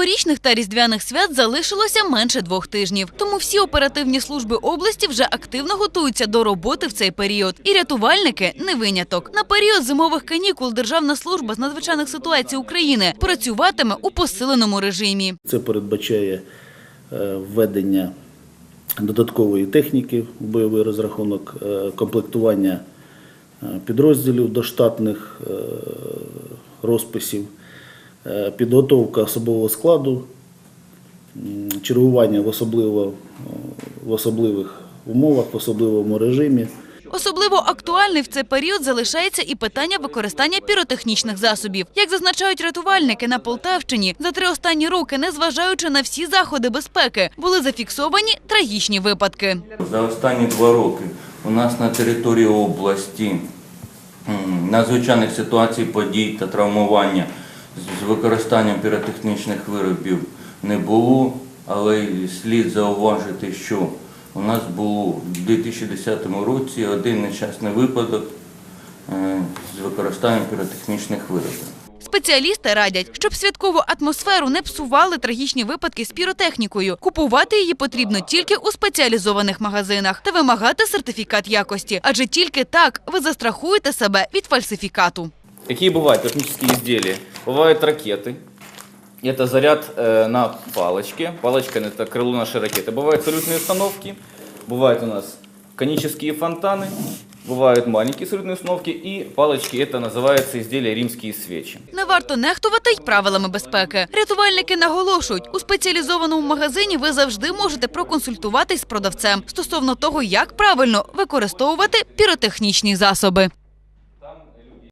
новорічних та різдвяних свят залишилося менше двох тижнів. Тому всі оперативні служби області вже активно готуються до роботи в цей період. І рятувальники не виняток. На період зимових канікул Державна служба з надзвичайних ситуацій України працюватиме у посиленому режимі. Це передбачає е, введення додаткової техніки в бойовий розрахунок, е, комплектування е, підрозділів до штатних розписів, підготовка особового складу, чергування в, особливо, е, в особливих умовах, в особливому режимі. Особливо актуальний в цей період залишається і питання використання піротехнічних засобів. Як зазначають рятувальники на Полтавщині, за три останні роки, незважаючи на всі заходи безпеки, були зафіксовані трагічні випадки. За останні два роки у нас на території області надзвичайних ситуацій, подій та травмування з- використанням піротехнічних виробів не було, але слід зауважити, що у нас було в 2010 році один нещасний випадок е, з використанням піротехнічних виробів. Спеціалісти радять, щоб святкову атмосферу не псували трагічні випадки з піротехнікою. Купувати її потрібно тільки у спеціалізованих магазинах та вимагати сертифікат якості, адже тільки так ви застрахуєте себе від фальсифікату. Какие бывают космические изделия? Бывают ракеты. Это заряд э, на палочке. Палочка – это крыло нашей ракеты. Бывают салютные установки. Бывают у нас конические фонтаны. Бывают маленькие салютные установки. И палочки – это называется изделия римские свечи. Не варто нехтувати й правилами безпеки. Рятувальники наголошують, у спеціалізованому магазині ви завжди можете проконсультуватись з продавцем стосовно того, як правильно використовувати піротехнічні засоби.